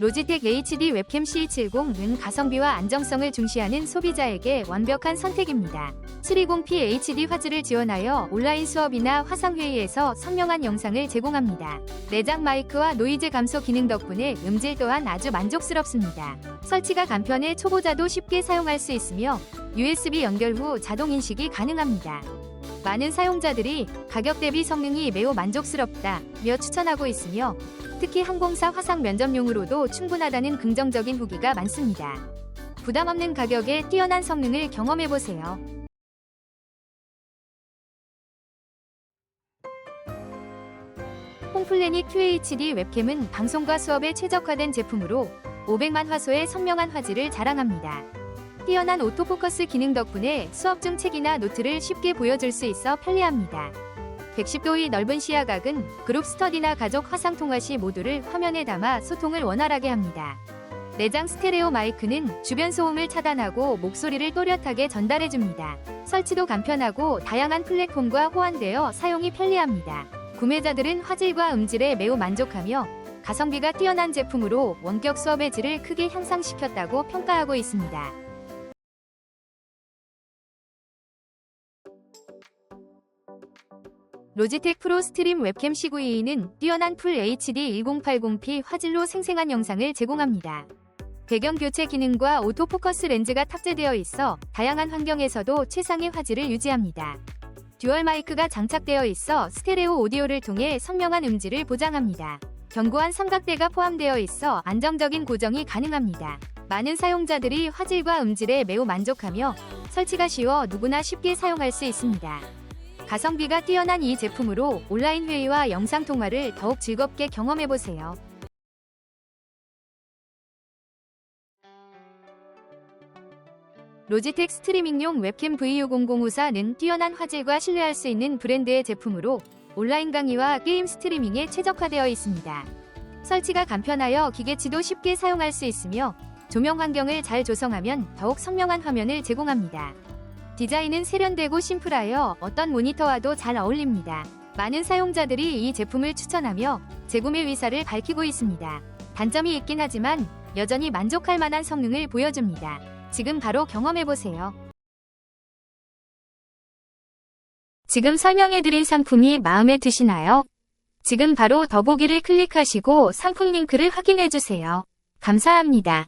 로지텍 HD 웹캠 C70은 가성비와 안정성을 중시하는 소비자에게 완벽한 선택입니다. 720p HD 화질을 지원하여 온라인 수업이나 화상회의에서 선명한 영상을 제공합니다. 내장 마이크와 노이즈 감소 기능 덕분에 음질 또한 아주 만족스럽습니다. 설치가 간편해 초보자도 쉽게 사용할 수 있으며 USB 연결 후 자동 인식이 가능합니다. 많은 사용자들이 가격 대비 성능이 매우 만족스럽다며 추천하고 있으며 특히 항공사 화상 면접용으로도 충분하다는 긍정적인 후기가 많습니다. 부담 없는 가격에 뛰어난 성능을 경험해 보세요. 홈플래닛 QHD 웹캠은 방송과 수업에 최적화된 제품으로 500만 화소의 선명한 화질을 자랑합니다. 뛰어난 오토포커스 기능 덕분에 수업 중 책이나 노트를 쉽게 보여줄 수 있어 편리합니다. 110도의 넓은 시야각은 그룹 스터디나 가족 화상 통화 시 모두를 화면에 담아 소통을 원활하게 합니다. 내장 스테레오 마이크는 주변 소음을 차단하고 목소리를 또렷하게 전달해줍니다. 설치도 간편하고 다양한 플랫폼과 호환되어 사용이 편리합니다. 구매자들은 화질과 음질에 매우 만족하며 가성비가 뛰어난 제품으로 원격 수업의 질을 크게 향상시켰다고 평가하고 있습니다. 로지텍 프로 스트림 웹캠 C922는 뛰어난 풀 HD 1080p 화질로 생생한 영상을 제공합니다. 배경 교체 기능과 오토 포커스 렌즈가 탑재되어 있어 다양한 환경에서도 최상의 화질을 유지합니다. 듀얼 마이크가 장착되어 있어 스테레오 오디오를 통해 선명한 음질을 보장합니다. 견고한 삼각대가 포함되어 있어 안정적인 고정이 가능합니다. 많은 사용자들이 화질과 음질에 매우 만족하며 설치가 쉬워 누구나 쉽게 사용할 수 있습니다. 가성비가 뛰어난 이 제품으로 온라인 회의와 영상 통화를 더욱 즐겁게 경험해보세요. 로지텍 스트리밍용 웹캠 VU0054는 뛰어난 화질과 신뢰할 수 있는 브랜드의 제품으로 온라인 강의와 게임 스트리밍에 최적화되어 있습니다. 설치가 간편하여 기계치도 쉽게 사용할 수 있으며 조명 환경을 잘 조성하면 더욱 선명한 화면을 제공합니다. 디자인은 세련되고 심플하여 어떤 모니터와도 잘 어울립니다. 많은 사용자들이 이 제품을 추천하며 재구매 의사를 밝히고 있습니다. 단점이 있긴 하지만 여전히 만족할 만한 성능을 보여줍니다. 지금 바로 경험해보세요. 지금 설명해드린 상품이 마음에 드시나요? 지금 바로 더보기를 클릭하시고 상품 링크를 확인해주세요. 감사합니다.